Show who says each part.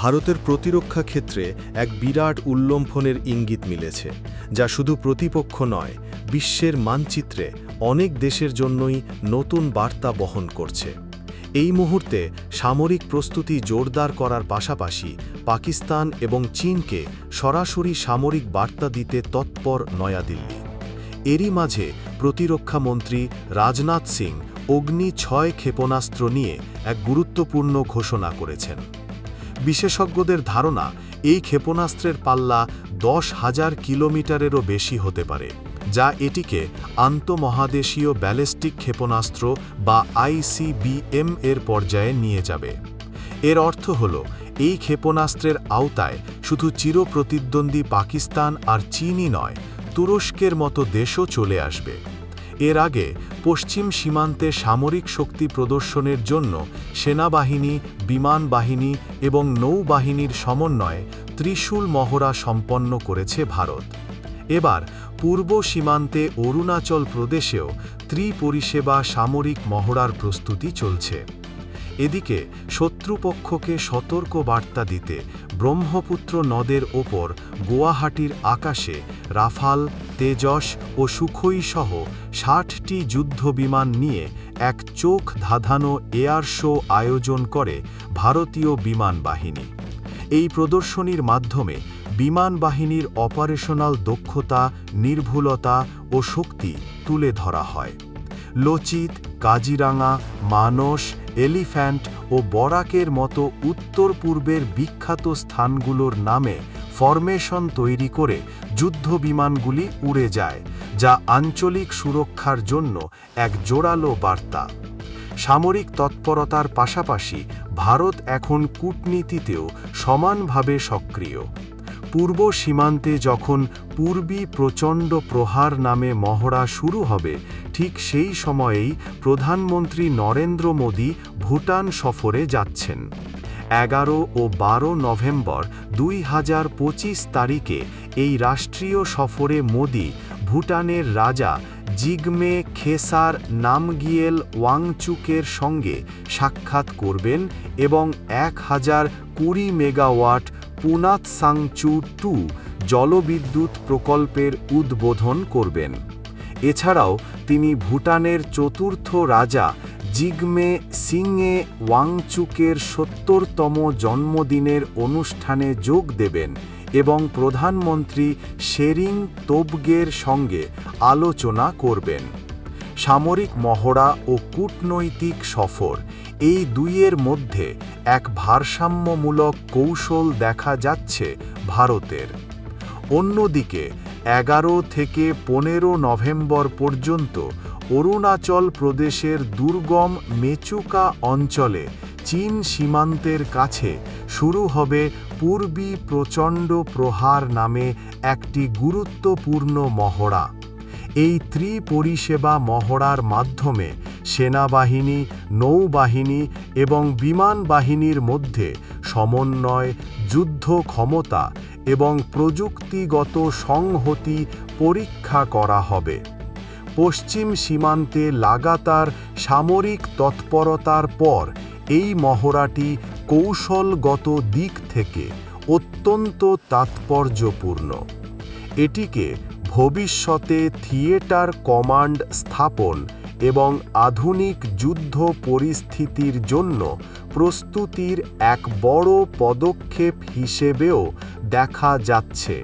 Speaker 1: ভারতের প্রতিরক্ষা ক্ষেত্রে এক বিরাট উল্লম্ফনের ইঙ্গিত মিলেছে, যা শুধু প্রতিপক্ষ নয়, বিশ্বের মানচিত্রে অনেক দেশের জন্যই নতুন বার্তা বহন করছে। এই মুহূর্তে সামরিক প্রস্তুতি জোরদার করার পাশাপাশি পাকিস্তান এবং চীনকে সরাসরি সামরিক বার্তা দিতে তৎপর নয়াদিল্লি। এরই মাঝে প্রতিরক্ষামন্ত্রী রাজনাথ সিং অগ্নি ছয় ক্ষেপণাস্ত্র নিয়ে এক গুরুত্বপূর্ণ ঘোষণা করেছেন। বিশেষজ্ঞদের ধারণা, এই ক্ষেপণাস্ত্রের পাল্লা দশ হাজার কিলোমিটারেরও বেশি হতে পারে, যা এটিকে আন্তমহাদেশীয় ব্যালিস্টিক ক্ষেপণাস্ত্র বা আইসিবিএম এর পর্যায়ে নিয়ে যাবে। এর অর্থ হল, এই ক্ষেপণাস্ত্রের আওতায় শুধু চিরপ্রতিদ্বন্দ্বী পাকিস্তান আর চীনই নয়, তুরস্কের মতো দেশও চলে আসবে। এর আগে পশ্চিম সীমান্তে সামরিক শক্তি প্রদর্শনের জন্য সেনাবাহিনী, বিমান বাহিনী এবং নৌবাহিনীর সমন্বয়ে ত্রিশূল মহড়া সম্পন্ন করেছে ভারত। এবার পূর্ব সীমান্তে অরুণাচল প্রদেশেও ত্রিপরিষেবা সামরিক মহড়ার প্রস্তুতি চলছে। এদিকে শত্রুপক্ষকে সতর্ক বার্তা দিতে ব্রহ্মপুত্র নদের ওপর গুয়াহাটির আকাশে রাফাল তেজস ও সুখই সহ ষাটটি যুদ্ধবিমান নিয়ে এক চোখ ধাঁধানো এয়ার শো আয়োজন করে ভারতীয় বিমান বাহিনী। এই প্রদর্শনীর মাধ্যমে বিমান বাহিনীর অপারেশনাল দক্ষতা, নির্ভুলতা ও শক্তি তুলে ধরা হয়। লচিত, কাজিরাঙা, মানস, এলিফ্যান্ট ও বরাকের মতো উত্তর পূর্বের বিখ্যাত স্থানগুলোর নামে ফরমেশন তৈরি করে যুদ্ধ বিমানগুলি উড়ে যায়, যা আঞ্চলিক সুরক্ষার জন্য এক জোরালো বার্তা। সামরিক তৎপরতার পাশাপাশি ভারত এখন কূটনীতিতেও সমানভাবে সক্রিয়। পূর্ব সীমান্তে যখন পূর্বী প্রচণ্ড প্রহার নামে মহড়া শুরু হবে, ঠিক সেই সময়েই প্রধানমন্ত্রী নরেন্দ্র মোদী ভুটান সফরে যাচ্ছেন। এগারো ও বারো নভেম্বর দুই হাজার পঁচিশ তারিখে এই রাষ্ট্রীয় সফরে মোদি, ভুটানের রাজা জিগমে খেসার নামগিয়েল ওয়াংচুকের সঙ্গে সাক্ষাৎ করবেন এবং এক হাজার কুড়ি মেগাওয়াট পুনাত সাংচু টু জলবিদ্যুৎ প্রকল্পের উদ্বোধন করবেন। এছাড়াও তিনি ভুটানের চতুর্থ রাজা জিগমে সিংয়ে ওয়াংচুকের সত্তরতম জন্মদিনের অনুষ্ঠানে যোগ দেবেন এবং প্রধানমন্ত্রী শেরিং তোবগের সঙ্গে আলোচনা করবেন। সামরিক মহড়া ও কূটনৈতিক সফর, এই দুইয়ের মধ্যে এক ভারসাম্যমূলক কৌশল দেখা যাচ্ছে ভারতের। অন্যদিকে, এগারো থেকে পনেরো নভেম্বর পর্যন্ত অরুণাচল প্রদেশের দুর্গম মেচুকা অঞ্চলে চীন সীমান্তের কাছে শুরু হবে পূর্বী প্রচণ্ড প্রহার নামে একটি গুরুত্বপূর্ণ মহড়া। এই ত্রিপরিষেবা মহড়ার মাধ্যমে সেনাবাহিনী, নৌবাহিনী এবং বিমান বাহিনীর মধ্যে সমন্বয়, যুদ্ধ ক্ষমতা এবং প্রযুক্তিগত সংহতি পরীক্ষা করা হবে। পশ্চিম সীমান্তে লাগাতার সামরিক তৎপরতার পর, এই মহড়াটি কৌশলগত দিক থেকে অত্যন্ত তাৎপর্যপূর্ণ। এটিকে ভবিষ্যতে থিয়েটার কমান্ড স্থাপন এবং আধুনিক যুদ্ধ পরিস্থিতির জন্য প্রস্তুতির এক বড় পদক্ষেপ হিসেবেও দেখা যাচ্ছে।